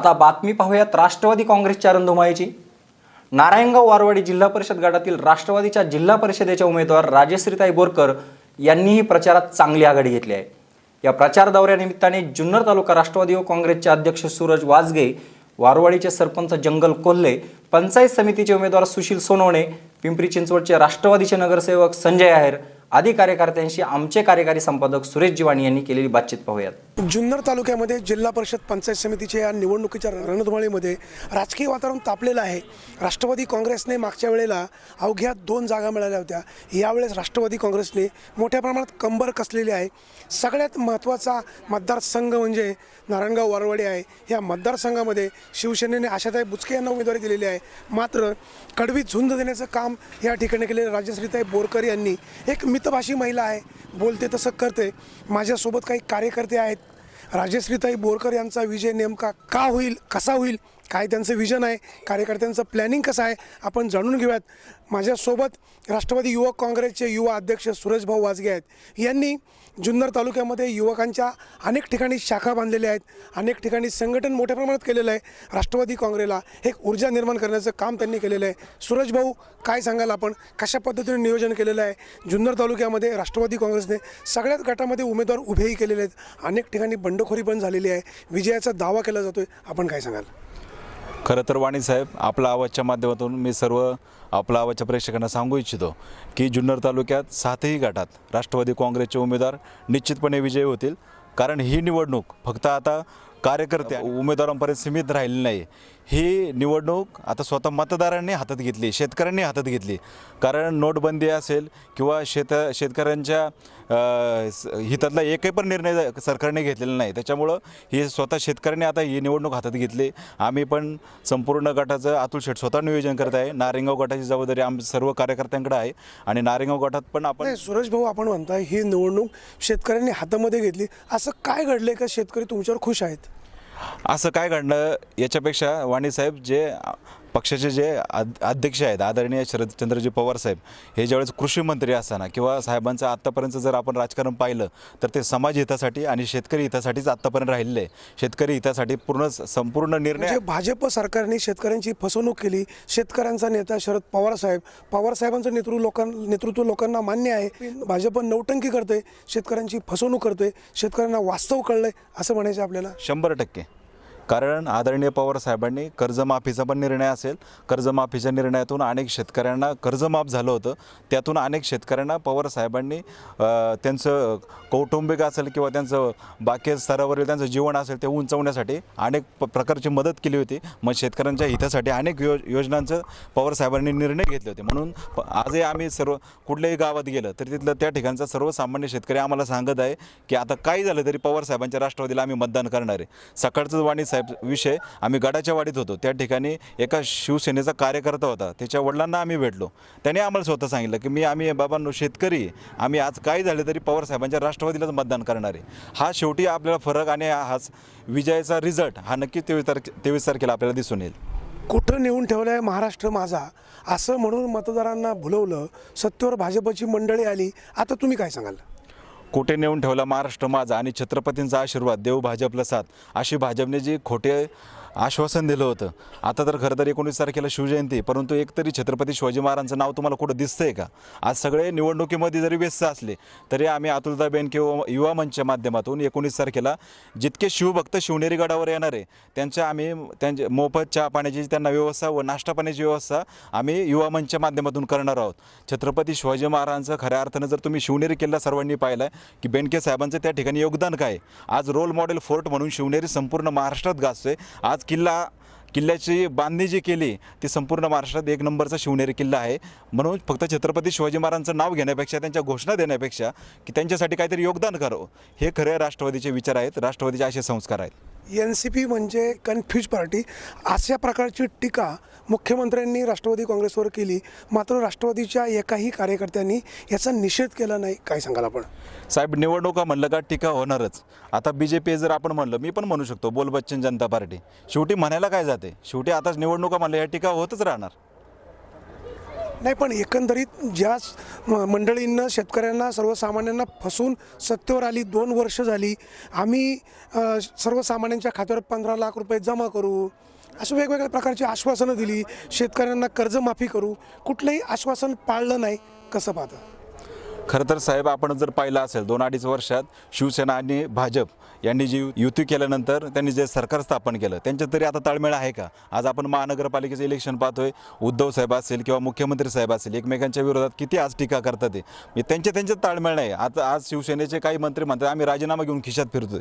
आता बातमी पाहूयात राष्ट्रवादी काँग्रेसच्या रणधुमाळीची नारायणगाव वारवाडी जिल्हा परिषद गटातील राष्ट्रवादीच्या जिल्हा परिषदेच्या उमेदवार राजश्रीताई बोरकर यांनीही प्रचारात चांगली आघाडी घेतली आहे. या प्रचार दौऱ्यानिमित्ताने जुन्नर तालुका राष्ट्रवादी व काँग्रेसचे अध्यक्ष सूरज वाजगे वारवाडीचे सरपंच जंगल कोल्हे पंचायत समितीचे उमेदवार सुशील सोनवणे पिंपरी चिंचवडचे राष्ट्रवादीचे नगरसेवक संजय आहेर आदी कार्यकर्त्यांशी आमचे कार्यकारी संपादक सुरेश जिवाणी यांनी केलेली बातचीत पाहूयात. जुन्नर तालुक्यामध्ये जिल्हा परिषद पंचायत समितीच्या या निवडणुकीच्या रणधुमाळीमध्ये राजकीय वातावरण तापलेलं आहे. राष्ट्रवादी काँग्रेसने मागच्या वेळेला अवघ्या दोन जागा मिळाल्या होत्या. यावेळेस राष्ट्रवादी काँग्रेसने मोठ्या प्रमाणात कंबर कसलेली आहे. सगळ्यात महत्त्वाचा मतदारसंघ म्हणजे नारायणगाव वारवाडी आहे. या मतदारसंघामध्ये शिवसेनेने आशाताई बुचके यांना उमेदवारी दिलेली आहे. मात्र कडवी झुंज देण्याचं काम या ठिकाणी केलेलं राजश्रीताई बोरकर यांनी एक मितभाषी महिला आहे. बोलते तसं करते. माझ्यासोबत काही कार्यकर्ते आहेत. राजश्रीताई बोरकर यांचा विजय नेमका का होईल कसा होईल काय त्यांचं विजन आहे कार्यकर्त्यांचं प्लॅनिंग कसं आहे आपण जाणून घेऊयात. माझ्यासोबत राष्ट्रवादी युवक काँग्रेसचे युवा अध्यक्ष सुरेशभाऊ वाजगे आहेत. यांनी जुन्नर तालुक्यामध्ये युवकांच्या अनेक ठिकाणी शाखा बांधलेल्या आहेत. अनेक ठिकाणी संघटन मोठ्या प्रमाणात केलेलं आहे. राष्ट्रवादी काँग्रेसला एक ऊर्जा निर्माण करण्याचं काम त्यांनी केलेलं आहे. सुरेशभाऊ काय सांगाल आपण? कशा पद्धतीने नियोजन केलेलं आहे? जुन्नर तालुक्यामध्ये राष्ट्रवादी काँग्रेसने सगळ्याच गटामध्ये उमेदवार उभेही केलेले आहेत. अनेक ठिकाणी बंडखोरी पण झालेली आहे. विजयाचा दावा केला जातोय. आपण काय सांगाल? खरं तर वाणीसाहेब आपला आवाजच्या माध्यमातून मी सर्व आपला आवाजच्या प्रेक्षकांना सांगू इच्छितो की जुन्नर तालुक्यात सातही गटात राष्ट्रवादी काँग्रेसचे उमेदवार निश्चितपणे विजयी होतील. कारण ही निवडणूक फक्त आता कार्यकर्ते उमेदवारांपर्यंत सीमित राहिली नाही. ही निवडणूक आता स्वतः मतदारांनी हातात घेतली शेतकऱ्यांनी हातात घेतली. कारण नोटबंदी असेल किंवा शेत शेतकऱ्यांच्या स- हितातला एकही पण निर्णय सरकारने घेतलेला नाही. त्याच्यामुळं ही स्वतः शेतकऱ्यांनी आता ही निवडणूक हातात घेतली. आम्ही पण संपूर्ण गटाचं अतुल शेठ स्वतः नियोजन करत आहे. नारिंगाव गटाची जबाबदारी आम सर्व कार्यकर्त्यांकडे आहे. आणि नारिंगाव गटात पण आपण सुरेश भाऊ आपण म्हणताय ही निवडणूक शेतकऱ्यांनी हातामध्ये घेतली. असं काय घडलंय का? शेतकरी तुमच्यावर खुश आहेत. असं काय घडलं याच्यापेक्षा वाणीसाहेब जे पक्षाचे जे अध अध्यक्ष आहेत आदरणीय शरदचंद्रजी पवार साहेब हे ज्यावेळेस कृषी मंत्री असताना किंवा साहेबांचं आत्तापर्यंत जर आपण राजकारण पाहिलं तर ते समाज हितासाठी आणि शेतकरी हितासाठीच आत्तापर्यंत राहिलेलं आहे शेतकरी हितासाठी पूर्ण संपूर्ण निर्णय म्हणजे भाजप सरकारने शेतकऱ्यांची फसवणूक केली. शेतकऱ्यांचा नेता शरद पवार साहेब पवार साहेबांचं नेतृत्व लोकां नेतृत्व लोकांना मान्य आहे. भाजप नौटंकी करते शेतकऱ्यांची फसवणूक करते शेतकऱ्यांना वास्तव कळलंय असं म्हणायचं आपल्याला. शंभर टक्के. कारण आदरणीय पवार साहेबांनी कर्जमाफीचा पण निर्णय असेल. कर्जमाफीच्या निर्णयातून अनेक शेतकऱ्यांना कर्जमाफ झालं होतं. त्यातून अनेक शेतकऱ्यांना पवार साहेबांनी त्यांचं कौटुंबिक असेल किंवा त्यांचं बाकी स्तरावरील त्यांचं जीवन असेल ते उंचवण्यासाठी अनेक प प्रकारची मदत केली होती. मग शेतकऱ्यांच्या हितासाठी अनेक यो योजनांचं पवार साहेबांनी निर्णय घेतले होते. म्हणून प- आजही आम्ही सर्व कुठल्याही गावात गेलं तर तिथलं त्या ठिकाणचा सर्वसामान्य शेतकरी आम्हाला सांगत आहे की आता काही झालं तरी पवार साहेबांच्या राष्ट्रवादीला आम्ही मतदान करणार आहे. सकाळचं वाणी साहेब विषय आम्ही गडाच्या वाडीत होतो. त्या ठिकाणी एका शिवसेनेचा कार्यकर्ता होता. त्याच्या वडिलांना आम्ही भेटलो. त्याने आम्हाला स्वतः सांगितलं की मी आम्ही बाबांनो शेतकरी आम्ही आज काही झालं तरी पवार साहेबांच्या राष्ट्रवादीलाच मतदान करणार आहे. हा शेवटी आपल्याला फरक आणि हाच विजयाचा रिझल्ट हा नक्की तेवीस तारखे तेवीस तारखेला आपल्याला दिसून येईल. कुठं नेऊन ठेवलं आहे महाराष्ट्र माझा? असं म्हणून मतदारांना भुलवलं सत्तेवर भाजपची मंडळी आली. आता तुम्ही काय सांगाल? कुठे नेऊन ठेवला महाराष्ट्र माझा आणि छत्रपतींचा आशीर्वाद देव भाजपला साथ. अशी भाजपने जी खोटे आश्वासन दिलं होतं. आता तर खरं तर एकोणीस तारखेला शिवजयंती परंतु एकतरी छत्रपती शिवाजी महाराजांचं नाव तुम्हाला कुठं दिसतंय का? आज सगळे निवडणुकीमध्ये जरी व्यस्त असले तरी आम्ही अतुलताबेन किंवा युवा मंचच्या माध्यमातून एकोणीस तारखेला जितके शिवभक्त शिवनेरी गडावर येणार आहे त्यांच्या आम्ही त्यांचे मोफत चहा पाण्याची त्यांना व्यवस्था व नाश्ता पाण्याची व्यवस्था आम्ही युवा मंचच्या माध्यमातून करणार आहोत. छत्रपती शिवाजी महाराजांचं खऱ्या अर्थानं जर तुम्ही शिवनेरी किल्ला सर्वांनी पाहिला की बेनके साहेबांचं त्या ठिकाणी योगदान काय? आहे? आज रोल मॉडेल फोर्ट म्हणून शिवनेरी संपूर्ण महाराष्ट्रात गाजतोय. आज किल्ला किल्ल्याची बांधणी जी केली ती संपूर्ण महाराष्ट्रात एक नंबरचा शिवनेरी किल्ला आहे. म्हणून फक्त छत्रपती शिवाजी महाराजांचं नाव घेण्यापेक्षा त्यांच्या घोषणा देण्यापेक्षा की त्यांच्यासाठी काहीतरी योगदान करावं हे खरे राष्ट्रवादीचे विचार आहेत. राष्ट्रवादीचे असे संस्कार आहेत. एन सी पी म्हणजे कन्फ्यूज पार्टी अशा प्रकारची टीका मुख्यमंत्र्यांनी राष्ट्रवादी काँग्रेसवर केली. मात्र राष्ट्रवादीच्या एकाही कार्यकर्त्यांनी याचा निषेध केला नाही. काय सांगाल आपण? साहेब निवडणुका म्हणलं का टीका होणारच. आता बी जे पी जर आपण म्हणलं मी पण म्हणू शकतो बोल बच्चन जनता पार्टी. शेवटी म्हणायला काय जाते? शेवटी आताच निवडणुका म्हणलं या टीका होतच राहणार. नाही पण एकंदरीत ज्या मंडळींना शेतकऱ्यांना सर्वसामान्यांना फसून सत्तेवर आली दोन वर्ष झाली आम्ही सर्वसामान्यांच्या खात्यावर पंधरा लाख रुपये जमा करू अशा वेगवेगळ्या प्रकारची आश्वासनं दिली शेतकऱ्यांना कर्जमाफी करू कुठलंही आश्वासन पाळलं नाही कसं पाहतं? खरं तर साहेब आपण जर पाहिलं असेल दोन अडीच वर्षात शिवसेना आणि भाजप यांनी जी युती केल्यानंतर त्यांनी जे सरकार स्थापन केलं त्यांच्यात तरी आता ताळमेळ आहे का? आज आपण महानगरपालिकेचं इलेक्शन पाहतोय उद्धव साहेब असेल किंवा मुख्यमंत्री साहेब असेल एकमेकांच्या विरोधात किती आज टीका करतात ते? मी त्यांच्या त्यांच्यात ताळमेळ नाही. आता आज शिवसेनेचे काही मंत्री म्हणतात आम्ही राजीनामा घेऊन खिशात फिरतोय.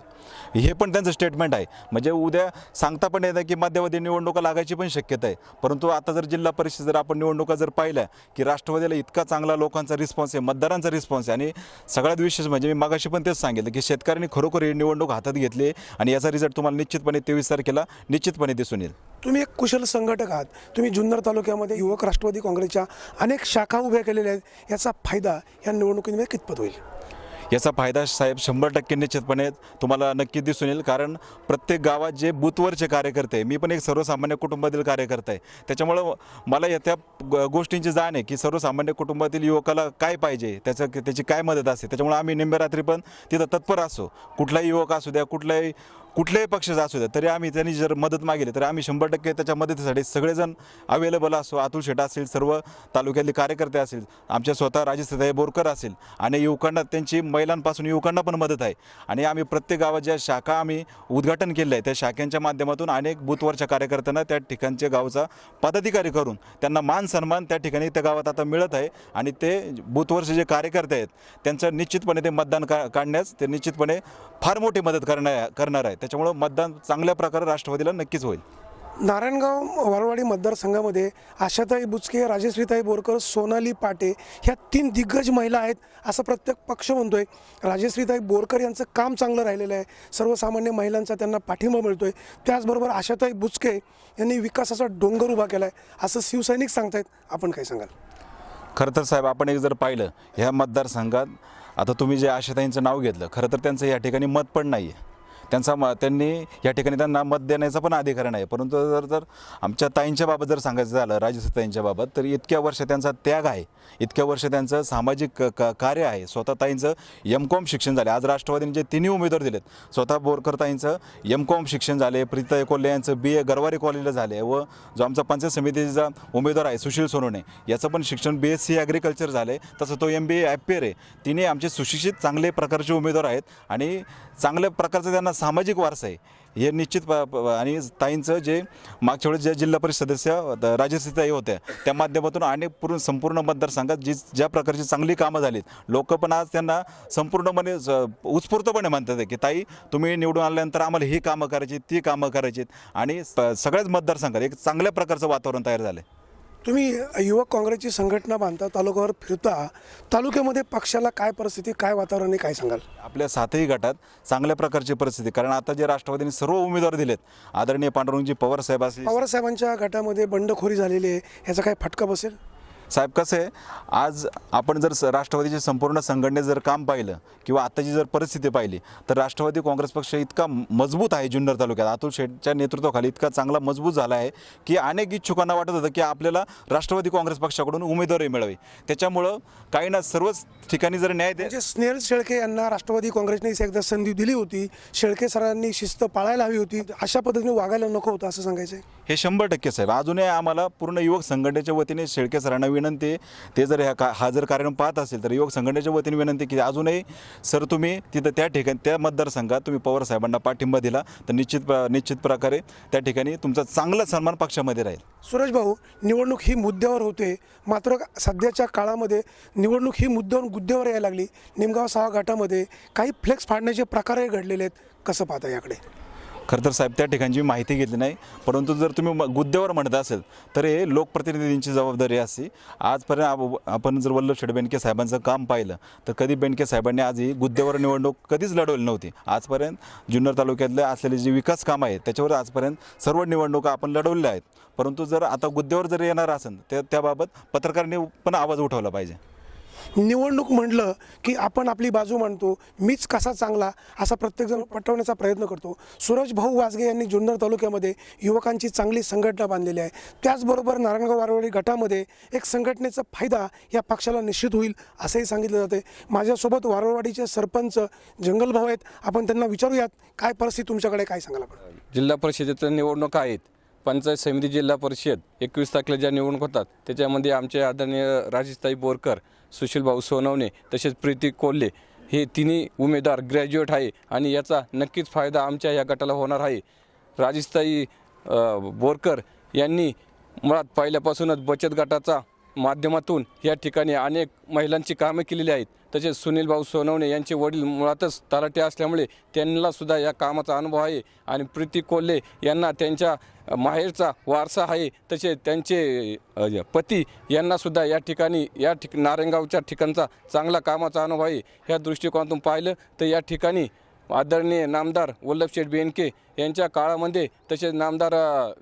हे पण त्यांचं स्टेटमेंट आहे. म्हणजे उद्या सांगता पण येतं की मध्यावधी निवडणुका लागायची पण शक्यता आहे. परंतु आता जर जिल्हा परिषद जर आपण निवडणुका जर पाहिल्या की राष्ट्रवादीला इतका चांगला लोकांचा रिस्पॉन्स आहे मतदारांचा रिस्पॉन्स आहे. आणि सगळ्यात विशेष म्हणजे मी मागाशी पण तेच सांगितलं की शेतकऱ्यांनी खरोखर ही निवडणूक हातात घेतली आणि याचा रिझल्ट तुम्हाला निश्चितपणे तेवीस तारखेला निश्चितपणे दिसून येईल. तुम्ही एक कुशल संघटक आहात. तुम्ही जुन्नर तालुक्यामध्ये युवक राष्ट्रवादी काँग्रेसच्या अनेक शाखा उभ्या केलेल्या आहेत. याचा फायदा या निवडणुकीमध्ये कितपत होईल? याचा फायदा साहेब शंभर टक्के निश्चितपणे तुम्हाला नक्की दिसून येईल. कारण प्रत्येक गावात जे बूथवरचे कार्यकर्ते आहे, मी पण एक सर्वसामान्य कुटुंबातील कार्यकर्ता आहे. त्याच्यामुळं मला या त्या ग- गोष्टींची जाण आहे की सर्वसामान्य कुटुंबातील युवकाला काय पाहिजे त्याचं त्याची काय मदत असते त्याच्यामुळे आम्ही निंबेरात्री पण तिथं तत्पर असो. कुठलाही युवक असू द्या कुठलाही कुठल्याही पक्षाचा असू द्या तरी आम्ही त्यांनी जर मदत मागितली तर आम्ही शंभर टक्के त्याच्या मदतीसाठी सगळेजण अवेलेबल असो अतुल शेटा असेल सर्व तालुक्यातले कार्यकर्ते असतील आमच्या स्वतः राजस्थाई बोरकर असेल आणि युवकांना त्यांची महिलांपासून युवकांना पण मदत आहे. आणि आम्ही प्रत्येक गावात ज्या शाखा आम्ही उद्घाटन केले आहे त्या शाखेंच्या माध्यमातून अनेक बूथवरच्या कार्यकर्त्यांना त्या ठिकाणच्या गावचा पदाधिकारी करून त्यांना मान सन्मान त्या ठिकाणी त्या गावात आता मिळत आहे. आणि ते बूथवरचे जे कार्यकर्ते आहेत त्यांचं निश्चितपणे ते मतदान का काढण्यास ते निश्चितपणे फार मोठी मदत करणार करणार आहेत. त्याच्यामुळं मतदान चांगल्या प्रकारे राष्ट्रवादीला नक्कीच होईल. नारायणगाव वारवाडी मतदारसंघामध्ये आशाताई बुचके राजश्रीताई बोरकर सोनाली पाटे ह्या तीन दिग्गज महिला आहेत असं प्रत्येक पक्ष म्हणतोय. राजश्रीताई बोरकर यांचं काम चांगलं राहिलेलं आहे. सर्वसामान्य महिलांचा त्यांना पाठिंबा मिळतोय. त्याचबरोबर आशाताई बुचके यांनी विकासाचा डोंगर उभा केला आहे असं शिवसैनिक सांगतायत. आपण काय सांगाल? खरं तर साहेब आपण एक जर पाहिलं ह्या मतदारसंघात आता तुम्ही जे आशाताईंचं नाव घेतलं खरं तर त्यांचं या ठिकाणी मत पण नाही आहे त्यांचा म त्यांनी या ठिकाणी त्यांना मत देण्याचा पण अधिकार नाही. परंतु जर जर आमच्या ताईंच्या बाबत जर सांगायचं झालं राजसत्ताईंच्या बाबत तर इतक्या वर्ष त्यांचा त्याग आहे. इतक्या वर्ष त्यांचं सामाजिक क- कार्य आहे. स्वतः ताईंचं एम कॉम शिक्षण झाले. आज राष्ट्रवादीने जे तिन्ही उमेदवार दिलेत स्वतः बोरकर ताईंचं एम कॉम शिक्षण झाले प्रीता कोल्हे यांचं बी ए गरवारी कॉलेजला झाले व जो आमचा पंचायत समितीचा उमेदवार आहे सुशील सोनवणे याचं पण शिक्षण बी एस सी ॲग्रिकल्चर झालं. आहे तसं तो एम बी ए ॲपियर आहे. तिने आमचे सुशिक्षित चांगले प्रकारचे उमेदवार आहेत आणि चांगल्या प्रकारचं त्यांना सामाजिक वारसा आहे. हे निश्चित प- प- आणि ताईंचं जे मागच्या वेळेस ज्या जिल्हा परिषद सदस्य द- होत्या त्या माध्यमातून अनेक पूर्ण संपूर्ण मतदारसंघात जी ज्या प्रकारची चांगली कामं झालीत लोक पण आज त्यांना संपूर्णपणे ज- उत्स्फूर्तपणे म्हणतात की ताई तुम्ही निवडून आल्यानंतर आम्हाला ही कामं करायची ती कामं करायची आणि स- सगळ्याच मतदारसंघात एक चांगल्या प्रकारचं वातावरण तयार झालं आहे तुम्ही युवक काँग्रेसची संघटना बांधता तालुक्यावर फिरता तालुक्यामध्ये पक्षाला काय परिस्थिती काय वातावरण आहे काय सांगाल? आपल्या सातही गटात चांगल्या प्रकारची परिस्थिती कारण आता जे राष्ट्रवादीने सर्व उमेदवार दिलेत आदरणीय पांडुरंगजी पवार साहेब असतील पवारसाहेबांच्या गटामध्ये बंडखोरी झालेली आहे ह्याचा काय फटका बसेल? साहेब कसं आहे आज आपण जर राष्ट्रवादीचे संपूर्ण संघटने जर काम पाहिलं किंवा आताची जर परिस्थिती पाहिली तर राष्ट्रवादी काँग्रेस पक्ष इतका मजबूत आहे जुन्नर तालुक्यात. अतुल शेठच्या नेतृत्वाखाली इतका चांगला मजबूत झाला आहे की अनेक इच्छुकांना वाटत होतं की आपल्याला राष्ट्रवादी काँग्रेस पक्षाकडून उमेदवारी मिळावी. त्याच्यामुळं काही ना सर्वच ठिकाणी जर न्याय दे म्हणजे स्नेहल शेळके यांना राष्ट्रवादी काँग्रेसने एकदा संधी दिली होती. शेळके सरांनी शिस्त पाळायला हवी होती. अशा पद्धतीने वागायला नको होतं असं सांगायचं आहे हे शंभर टक्के साहेब. अजूनही आम्हाला पूर्ण युवक संघटनेच्या वतीने शेळके सरांना विनंती आहे, ते जर ह्या का हा जर कार्यक्रम पाहत असेल तर युवक संघटनेच्या वतीने विनंती की अजूनही सर तुम्ही तिथं त्या ठिकाणी त्या मतदारसंघात तुम्ही पवार साहेबांना पाठिंबा दिला तर निश्चित निश्चित प्रकारे त्या ठिकाणी तुमचा चांगला सन्मान पक्षामध्ये राहील. सुरेश भाऊ निवडणूक ही मुद्द्यावर होते. मात्र सध्याच्या काळामध्ये निवडणूक ही मुद्द्यावर गुद्द्यावर यायला लागली. निमगाव सहा गटामध्ये काही फ्लेक्स फाडण्याचे प्रकारही घडलेले आहेत. कसं पाहता याकडे? खरं तर साहेब त्या ठिकाणची माहिती घेतली नाही. परंतु जर तुम्ही म- गुद्द्यावर म्हणत असेल तर हे लोकप्रतिनिधींची जबाबदारी असते आजपर्यंत आपण जर वल्लभ शेठ बेनके साहेबांचं काम पाहिलं तर कधी बेनके साहेबांनी आज ही गुद्द्यावर निवडणूक कधीच लढवली नव्हती. आजपर्यंत जुन्नर तालुक्यातले असलेले जे विकास कामं आहेत त्याच्यावर आजपर्यंत सर्व निवडणुका आपण लढवल्या आहेत. परंतु जर आता गुद्द्यावर जर येणार असेल तर त्याबाबत पत्रकारांनी पण आवाज उठवला पाहिजे. निवडणूक म्हटलं की आपण आपली बाजू मांडतो मीच कसा चांगला असा प्रत्येकजण पटवण्याचा प्रयत्न करतो. सूरज भाऊ वाजगे यांनी जुन्नर तालुक्यामध्ये युवकांची चांगली संघटना बांधलेली आहे. त्याचबरोबर नारायणगाव वारवाडी गटामध्ये एक संघटनेचा फायदा या पक्षाला निश्चित होईल असंही सांगितलं जाते माझ्यासोबत वारवाडीचे सरपंच जंगलभाऊ आहेत. आपण त्यांना विचारूयात काय परिस्थिती तुमच्याकडे काय सांगाल आपण? जिल्हा परिषदेच्या निवडणुका आहेत. पंचायत समिती जिल्हा परिषद एकवीस तारखेला ज्या निवडणूक होतात त्याच्यामध्ये आमचे आदरणीय राजेशताई बोरकर सुशीलभाऊ सोनवणे तसेच प्रीती कोल्हे हे तिन्ही उमेदवार ग्रॅज्युएट आहे आणि याचा नक्कीच फायदा आमच्या या गटाला होणार आहे. राजस्थाई बोरकर यांनी मुळात पहिल्यापासूनच बचत गटाचा माध्यमातून या ठिकाणी अनेक महिलांची कामे केलेली आहेत. तसेच सुनील भाऊ सोनवणे यांचे वडील मुळातच तलाटे असल्यामुळे त्यांनासुद्धा या कामाचा अनुभव आहे. आणि प्रीती कोल्हे यांना त्यांच्या माहेरचा वारसा आहे. तसे त्यांचे पती यांनासुद्धा या ठिकाणी या ठिक नारायणगावच्या ठिकाणचा चांगला कामाचा अनुभव आहे. ह्या दृष्टिकोनातून पाहिलं तर या ठिकाणी आदरणीय नामदार वल्लभशेठ बेनके यांच्या काळामध्ये तसेच नामदार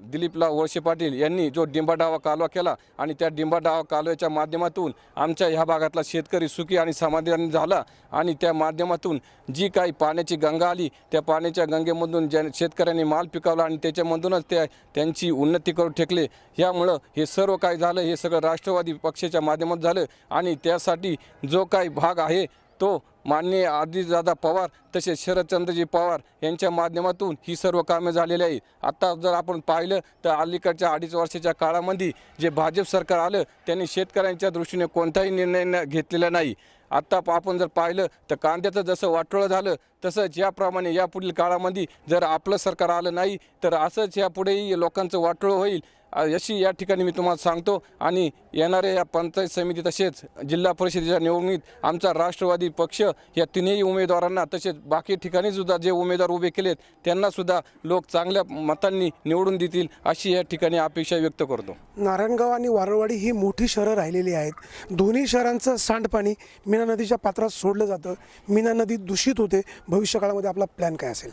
दिलीपला वळसे पाटील यांनी जो डिंबाडावा कालवा केला आणि त्या डिंबाडावा कालव्याच्या माध्यमातून आमच्या ह्या भागातला शेतकरी सुखी आणि समाधानी झाला आणि त्या माध्यमातून जी काही पाण्याची गंगा आली त्या पाण्याच्या गंगेमधून ज्या शेतकऱ्यांनी माल पिकवला आणि त्याच्यामधूनच त्या त्यांची उन्नती करून ठेकले यामुळं हे सर्व काय झालं हे सगळं राष्ट्रवादी पक्षाच्या माध्यमात झालं आणि त्यासाठी जो काही भाग आहे तो माननीय आदितदादा पवार तसेच शरदचंद्रजी पवार यांच्या माध्यमातून ही सर्व कामे झालेली आहेत. आत्ता जर आपण पाहिलं तर अलीकडच्या अडीच वर्षाच्या काळामध्ये जे भाजप सरकार आलं त्यांनी शेतकऱ्यांच्या दृष्टीने कोणताही निर्णय न- घेतलेला नाही. आत्ता आपण जर पाहिलं तर कांद्याचं जसं वाटोळं झालं तसंच याप्रमाणे यापुढील काळामध्ये जर आपलं सरकार आलं नाही तर असंच यापुढेही लोकांचं वाटोळं होईल. अशी या ठिकाणी मी तुम्हाला सांगतो. आणि येणाऱ्या या पंचायत समिती तसेच जिल्हा परिषदेच्या निवडणुकीत आमचा राष्ट्रवादी पक्ष या तिन्ही उमेदवारांना तसेच बाकी ठिकाणी सुद्धा जे उमेदवार उभे केलेत त्यांना सुद्धा लोक चांगल्या मतांनी निवडून देतील अशी या ठिकाणी अपेक्षा व्यक्त करतो. नारायणगाव आणि वारळवाडी ही मोठी शहरं राहिलेली आहेत. दोन्ही शहरांचं सांडपाणी मीना नदीच्या पात्रात सोडलं जातं. मीना नदी दूषित होते. भविष्यकाळामध्ये आपला प्लॅन काय असेल?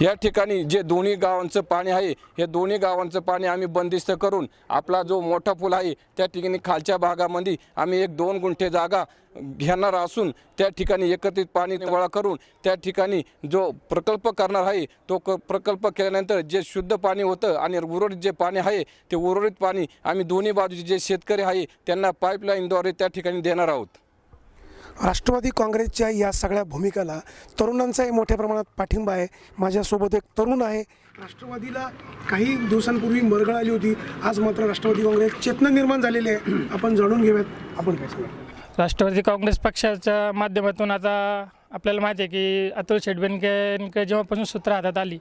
या ठिकाणी जे दोन्ही गावांचं पाणी आहे हे दोन्ही गावांचं पाणी आम्ही बंदिस्त करून आपला जो मोठा पूल आहे त्या ठिकाणी खालच्या भागामध्ये आम्ही एक दोन गुंठे जागा घेणार असून त्या ठिकाणी एकत्रित पाणी गोळा करून त्या ठिकाणी जो प्रकल्प करणार आहे तो क प्रकल्प केल्यानंतर जे शुद्ध पाणी होतं आणि उर्वरित जे पाणी आहे ते उर्वरित पाणी आम्ही दोन्ही बाजूचे जे शेतकरी आहे त्यांना पाईपलाईनद्वारे त्या ठिकाणी देणार आहोत. राष्ट्रवादी काँग्रेसच्या या सगळ्या भूमिकाला तरुणांचाही मोठ्या प्रमाणात पाठिंबा आहे. माझ्यासोबत एक तरुण आहे. राष्ट्रवादीला काही दिवसांपूर्वी मरगळ आली होती. आज मात्र राष्ट्रवादी काँग्रेस चेतना निर्माण झालेली आहे. आपण जाणून घेऊयात. आपण काय सांगा राष्ट्रवादी काँग्रेस पक्षाच्या माध्यमातून आता आपल्याला माहिती आहे की अतुल शेठ बेनके जेव्हापासून सूत्र हातात आली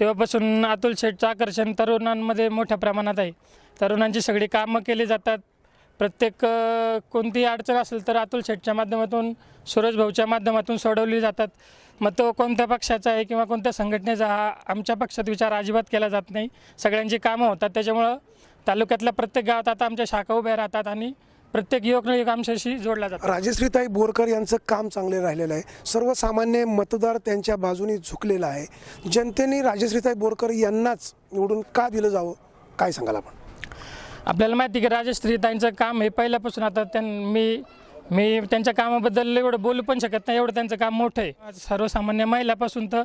तेव्हापासून अतुल शेठचं आकर्षण तरुणांमध्ये मोठ्या प्रमाणात आहे. तरुणांची सगळी कामं केली जातात. प्रत्येक कोणतीही अडचण असेल तर अतुल शेठच्या माध्यमातून सूरज भाऊच्या माध्यमातून सोडवली जातात. मग तो कोणत्या पक्षाचा आहे किंवा कोणत्या संघटनेचा हा आमच्या पक्षात विचार अजिबात केला जात नाही. सगळ्यांची कामं होतात. त्याच्यामुळं तालुक्यातल्या प्रत्येक गावात आता आमच्या शाखा उभ्या राहतात आणि प्रत्येक युवक युवक आमच्याशी जोडला जातात. राजश्रीताई बोरकर यांचं काम चांगले राहिलेलं आहे. सर्वसामान्य मतदार त्यांच्या बाजूने झुकलेला आहे. जनतेने राजश्रीताई बोरकर यांनाच निवडून का दिलं जावं? काय सांगाल आपण? आपल्याला माहिती आहे की राजश्रीताईंचं काम हे पहिल्यापासून आता त्यां मी मी त्यांच्या कामाबद्दल एवढं बोलू पण शकत नाही एवढं त्यांचं काम मोठं आहे. सर्वसामान्य महिलापासून तर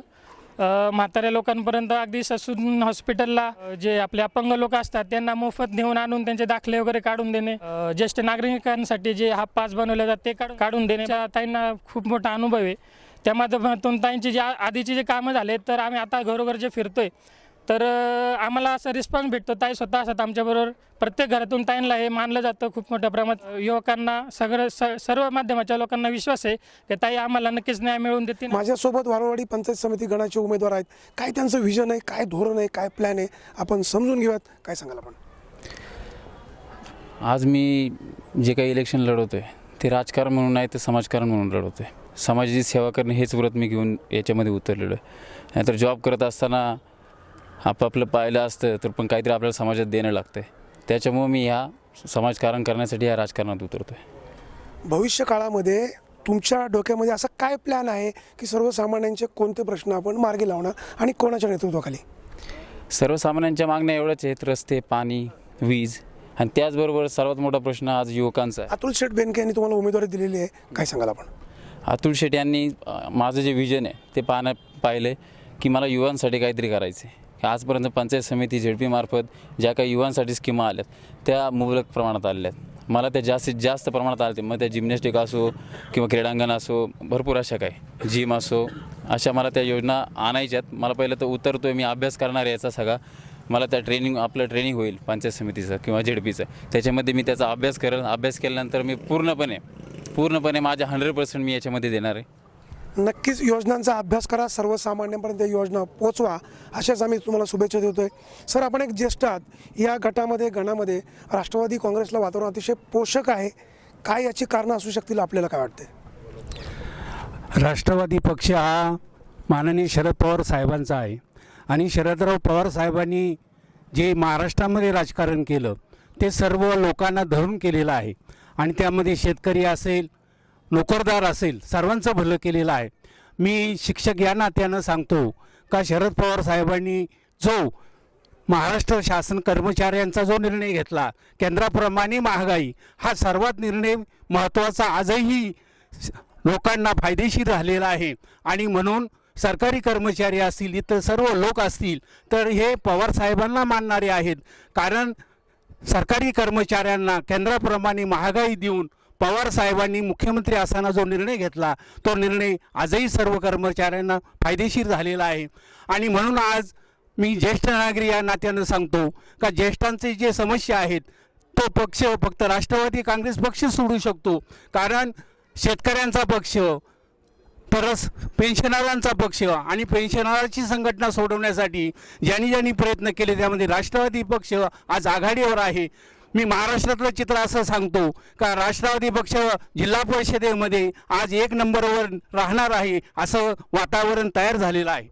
म्हाताऱ्या लोकांपर्यंत अगदी ससून हॉस्पिटलला जे आपले अपंग लोक असतात त्यांना मोफत नेऊन आणून त्यांचे दाखले वगैरे काढून देणे ज्येष्ठ नागरिकांसाठी जे हा पास बनवले जातात ते काढून काढून देणे ताईंना खूप मोठा अनुभव आहे. त्या माध्यमातून ताईंची जे आधीचे आधीची जे कामं झाले तर आम्ही आता घरोघर जे फिरतोय तर आम्हाला असा रिस्पॉन्स भेटतो. ताई स्वतः असतात आमच्याबरोबर. प्रत्येक घरातून ताईंना हे मानलं जातं खूप मोठ्या प्रमाणात. युवकांना सगळं स सर्व माध्यमाच्या लोकांना विश्वास आहे की ताई आम्हाला नक्कीच न्याय मिळवून देतील. माझ्यासोबत वारवाडी पंचायत समिती गणाचे उमेदवार आहेत. काय त्यांचं विजन आहे? काय धोरण आहे? काय प्लॅन आहे? आपण समजून घेऊयात. काय सांगाल आपण? आज मी जे काही इलेक्शन लढवतो आहे ते राजकारण म्हणून नाही तर समाजकारण म्हणून लढवतो आहे समाजाची सेवा करणे हेच व्रत मी घेऊन याच्यामध्ये उतरलेलो आहे. नाहीतर जॉब करत असताना आपापलं पाहिलं असतं तर पण काहीतरी आपल्याला समाजात देणं लागतं आहे त्याच्यामुळं मी ह्या समाजकारण करण्यासाठी ह्या राजकारणात उतरतो आहे भविष्य काळामध्ये तुमच्या डोक्यामध्ये असा काय प्लॅन आहे की सर्वसामान्यांचे कोणते प्रश्न आपण मार्गी लावणार आणि कोणाच्या नेतृत्वाखाली? सर्वसामान्यांच्या मागण्या एवढ्याच आहेत रस्ते पाणी वीज आणि त्याचबरोबर सर्वात मोठा प्रश्न आज युवकांचा आहे. अतुल शेठ बेनके यांनी तुम्हाला उमेदवारी दिलेली आहे. काय सांगाल आपण? अतुल शेट यांनी अ, माझं जे विजन आहे ते पाहण्या पाहिलं की मला युवांसाठी काहीतरी करायचं आहे आजपर्यंत पंचायत समिती झेडपी मार्फत ज्या काही युवांसाठी स्कीमा आल्यात त्या मुबलक प्रमाणात आलेल्या आहेत. मला त्या जास्तीत जास्त प्रमाणात आले मग त्या जिम्नॅस्टिक असो किंवा क्रीडांगण असो भरपूर अशा काय जिम असो अशा मला त्या योजना आणायच्यात मला पहिलं तर उतरतो आहे मी अभ्यास करणार आहे याचा सगळा. मला त्या ट्रेनिंग आपलं ट्रेनिंग होईल पंचायत समितीचं किंवा झेडपीचं. त्याच्यामध्ये मी त्याचा अभ्यास करेल. अभ्यास केल्यानंतर मी पूर्णपणे पूर्णपणे माझ्या हंड्रेड पर्सेंट मी याच्यामध्ये देणार आहे. नक्कीच योजनांचा अभ्यास करा सर्वसामान्यांपर्यंत योजना पोचवा अशाच आम्ही तुम्हाला शुभेच्छा देतो आहे सर आपण एक ज्येष्ठ आहात. या गटामध्ये गणामध्ये राष्ट्रवादी काँग्रेसला वातावरण अतिशय पोषक आहे. काय याची कारणं असू शकतील? आपल्याला काय वाटते राष्ट्रवादी पक्ष हा माननीय शरद पवार साहेबांचा आहे. आणि शरदराव पवार साहेबांनी जे महाराष्ट्रामध्ये राजकारण केलं ते सर्व लोकांना धरून केलेलं आहे. आणि त्यामध्ये शेतकरी असेल नोकरदार असेल सर्वांचं भलं केलेलं आहे. मी शिक्षक या नात्यानं सांगतो का शरद पवार साहेबांनी जो महाराष्ट्र शासन कर्मचाऱ्यांचा जो निर्णय घेतला केंद्राप्रमाणे महागाई हा सर्वात निर्णय महत्त्वाचा आजही लोकांना फायदेशीर झालेला आहे. आणि म्हणून सरकारी कर्मचारी असतील इतर सर्व लोक असतील तर हे पवार साहेबांना मानणारे आहेत. कारण सरकारी कर्मचाऱ्यांना केंद्राप्रमाणे महागाई देऊन पवार साहेबांनी मुख्यमंत्री असताना जो निर्णय घेतला तो निर्णय आजही सर्व कर्मचाऱ्यांना फायदेशीर झालेला आहे. आणि म्हणून आज मी ज्येष्ठ नागरिक या नात्यानं सांगतो का ज्येष्ठांचे जे समस्या आहेत तो पक्ष फक्त राष्ट्रवादी काँग्रेस पक्ष सोडू शकतो. कारण शेतकऱ्यांचा पक्ष परस पेन्शनरांचा पक्ष आणि पेन्शनरची संघटना सोडवण्यासाठी ज्यांनी ज्यांनी प्रयत्न केले त्यामध्ये राष्ट्रवादी पक्ष आज आघाडीवर आहे. मी महाराष्ट्रातलं चित्र असं सांगतो का राष्ट्रवादी पक्ष जिल्हा परिषदेमध्ये आज एक नंबरवर राहणार आहे असं वातावरण तयार झालेलं आहे.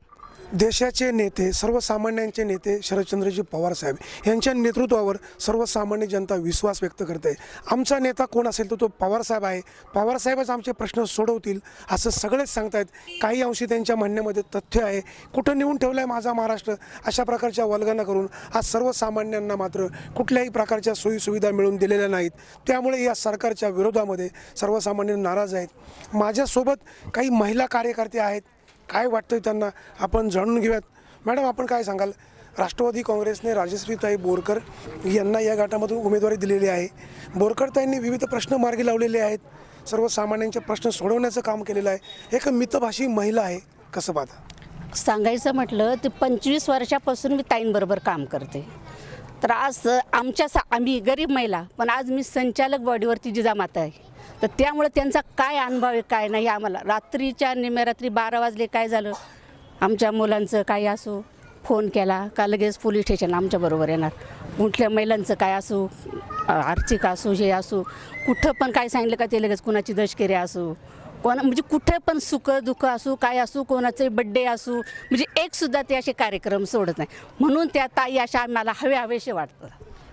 देशाचे नेते सर्वसामान्यांचे नेते शरदचंद्रजी पवार साहेब यांच्या नेतृत्वावर सर्वसामान्य जनता विश्वास व्यक्त करते. आमचा नेता कोण असेल तर तो पवारसाहेब आहे. पवारसाहेबच आमचे प्रश्न सोडवतील असं सगळेच सांगतायत. काही अंशी त्यांच्या म्हणण्यामध्ये तथ्य आहे. कुठं नेऊन ठेवलं आहे माझा महाराष्ट्र? अशा प्रकारच्या वल्गना करून आज सर्वसामान्यांना मात्र कुठल्याही प्रकारच्या सोयीसुविधा मिळून दिलेल्या नाहीत. त्यामुळे या सरकारच्या विरोधामध्ये सर्वसामान्य नाराज आहेत. माझ्यासोबत काही महिला कार्यकर्ते आहेत. काय वाटतं त्यांना? आपण जाणून घेऊयात. मॅडम आपण काय सांगाल? राष्ट्रवादी काँग्रेसने राजश्रीताई बोरकर यांना या गटामधून उमेदवारी दिलेली आहे. बोरकरताईंनी विविध प्रश्न मार्गी लावलेले आहेत. सर्वसामान्यांचे प्रश्न सोडवण्याचं काम केलेलं आहे. एक मितभाषी महिला आहे. कसं पाहता? सांगायचं म्हटलं तर पंचवीस वर्षापासून मी ताईंबरोबर काम करते. तर आज आमच्या सा आम्ही गरीब महिला पण आज मी संचालक बॉडीवरती जिजामाता आहे. तर त्यामुळे त्यांचा काय अनुभव आहे काय नाही आम्हाला. रात्रीच्या निम्यारात्री बारा वाजले काय झालं? आमच्या मुलांचं काही असो फोन केला का लगेच पोलीस स्टेशन आमच्याबरोबर येणार. कुठल्या महिलांचं काय असो आर्थिक असो हे असो कुठं पण काय सांगितलं का ते लगेच कुणाची दशकेरी असो. कोणा म्हणजे कुठे पण सुख दुःख असू काय असू कोणाचे बड्डे असू म्हणजे एकसुद्धा ते असे कार्यक्रम सोडत नाही. म्हणून त्या ताई अशा आम्हाला हवे हवेसे वाटतं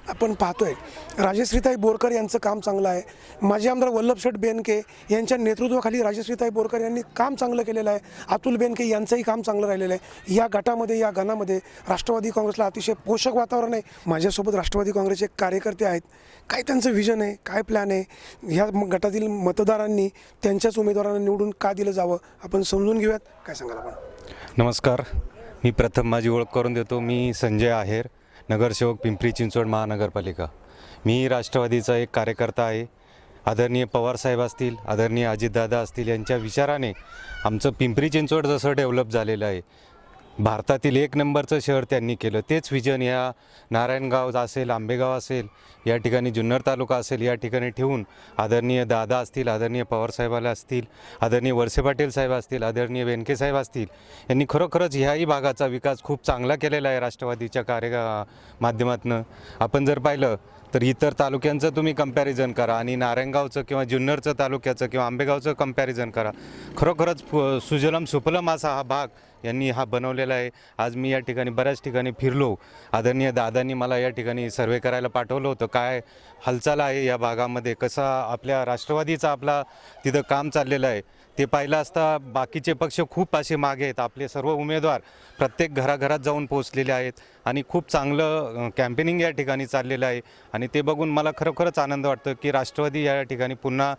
आपण पाहतोय. राजेश्रीताई बोरकर यांचं काम चांगलं आहे. माजी आमदार वल्लभशेठ बेनके यांच्या नेतृत्वाखाली राजेश्रीताई बोरकर यांनी काम चांगलं केलेलं आहे. अतुल बेनके यांचंही काम चांगलं राहिलेलं आहे. या गटामध्ये या गणामध्ये राष्ट्रवादी काँग्रेसला अतिशय पोषक वातावरण आहे. माझ्यासोबत राष्ट्रवादी काँग्रेसचे कार्यकर्ते आहेत. काय त्यांचं व्हिजन आहे? काय प्लॅन आहे? ह्या गटातील मतदारांनी त्यांच्याच उमेदवारांना निवडून का दिलं जावं? आपण समजून घेऊयात. काय सांगाल आपण? नमस्कार. मी प्रथम माझी ओळख करून देतो. मी संजय आहेर. नगरसेवक पिंपरी चिंचवड महानगरपालिका. मी राष्ट्रवादीचा एक कार्यकर्ता आहे. आदरणीय पवारसाहेब असतील आदरणीय अजितदादा असतील यांच्या विचाराने आमचं पिंपरी चिंचवड जसं डेव्हलप झालेलं आहे भारतातील एक नंबरचं शहर त्यांनी केलं. तेच विजन या नारायणगाव असेल आंबेगाव असेल या ठिकाणी जुन्नर तालुका असेल या ठिकाणी ठेवून आदरणीय दादा असतील आदरणीय पवारसाहेबाला असतील आदरणीय वरसे पाटील साहेब असतील आदरणीय बेनके साहेब असतील यांनी खरोखरच ह्याही भागाचा विकास खूप चांगला केलेला आहे राष्ट्रवादीच्या कार्य माध्यमातून. आपण जर पाहिलं तर इतर तालुक्यांचं तुम्ही कंपॅरिझन करा आणि नारायणगावचं किंवा जुन्नरचं तालुक्याचं किंवा आंबेगावचं कंपॅरिझन करा. खरोखरच सुजलम सुफलम असा हा भाग यांनी हा बनवलेला आहे. आज मी या ठिकाणी बऱ्याच ठिकाणी फिरलो. आदरणीय दादांनी मला या ठिकाणी सर्वे करायला पाठवलं होतं. काय हालचाल आहे या भागामध्ये? कसा आपल्या राष्ट्रवादीचा आपला तिथं काम चाललेलं आहे? ते पाहिलं असता बाकीचे पक्ष खूप असे मागे आहेत. आपले सर्व उमेदवार प्रत्येक घराघरात जाऊन पोहोचलेले आहेत आणि खूप चांगलं कॅम्पेनिंग या ठिकाणी चाललेलं आहे. आणि ते बघून मला खरोखरच आनंद वाटतो की राष्ट्रवादी या ठिकाणी पुन्हा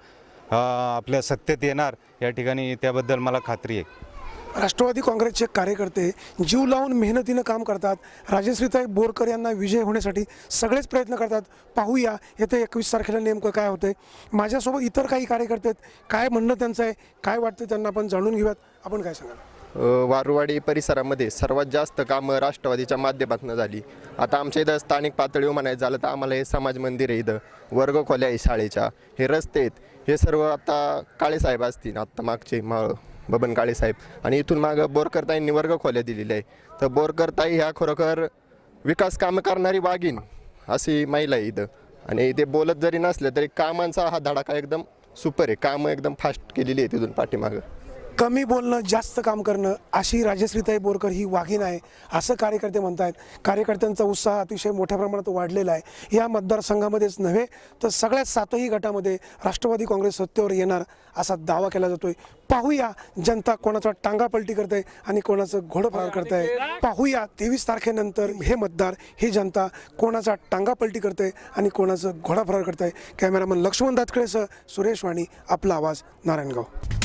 आपल्या सत्तेत येणार या ठिकाणी त्याबद्दल मला खात्री आहे. राष्ट्रवादी काँग्रेसचे कार्यकर्ते जीव लावून मेहनतीनं काम करतात. राजश्रीताई बोरकर यांना विजय होण्यासाठी सगळेच प्रयत्न करतात. पाहूया येत्या एकवीस तारखेला नेमकं काय होतंय. माझ्यासोबत इतर काही कार्यकर्ते आहेत. काय म्हणणं त्यांचं आहे? काय वाटतं त्यांना आपण जाणून घेऊयात. आपण काय सांगाल? वारुवाडी परिसरामध्ये सर्वात जास्त कामं राष्ट्रवादीच्या माध्यमातून झाली. आता आमच्या इथं स्थानिक पातळीवर म्हणायचं झालं तर आम्हाला हे समाज मंदिर आहे इथं. वर्ग खोल्या आहे शाळेच्या. हे रस्ते आहेत. हे सर्व आता काळेसाहेब असतील आत्ता मागचे मा बबन काळेसाहेब आणि इथून मागं बोरकरताईंनी वर्ग खोल्या दिलेल्या आहे. तर बोरकरताई ह्या खरोखर विकास कामं करणारी वाघीण अशी महिला आहे इथं. आणि ते बोलत जरी नसलं तरी कामांचा हा धडाका एकदम सुपर आहे. कामं एकदम फास्ट केलेली आहे तिथून पाठीमागं. कमी बोलणं जास्त काम करणं अशी राजश्रीताई बोरकर ही वाघीण आहे असं कार्यकर्ते म्हणत आहेत कार्यकर्त्यांचा उत्साह अतिशय मोठ्या प्रमाणात वाढलेला आहे. या मतदारसंघामध्येच नव्हे तर सगळ्यात सातही गटामध्ये राष्ट्रवादी काँग्रेस सत्तेवर येणार असा दावा केला जातोय. पाहूया जनता कोणाचा टांगापलटी करते आणि कोणाचं घोडफार करत. आहे पाहूया तेवीस तारखेनंतर हे मतदार ही जनता कोणाचा टांगापलटी करते आणि कोणाचं घोडाफरार करत. आहे कॅमेरामन लक्ष्मण दातकळेसह सुरेश वाणी आपला आवाज नारायणगाव.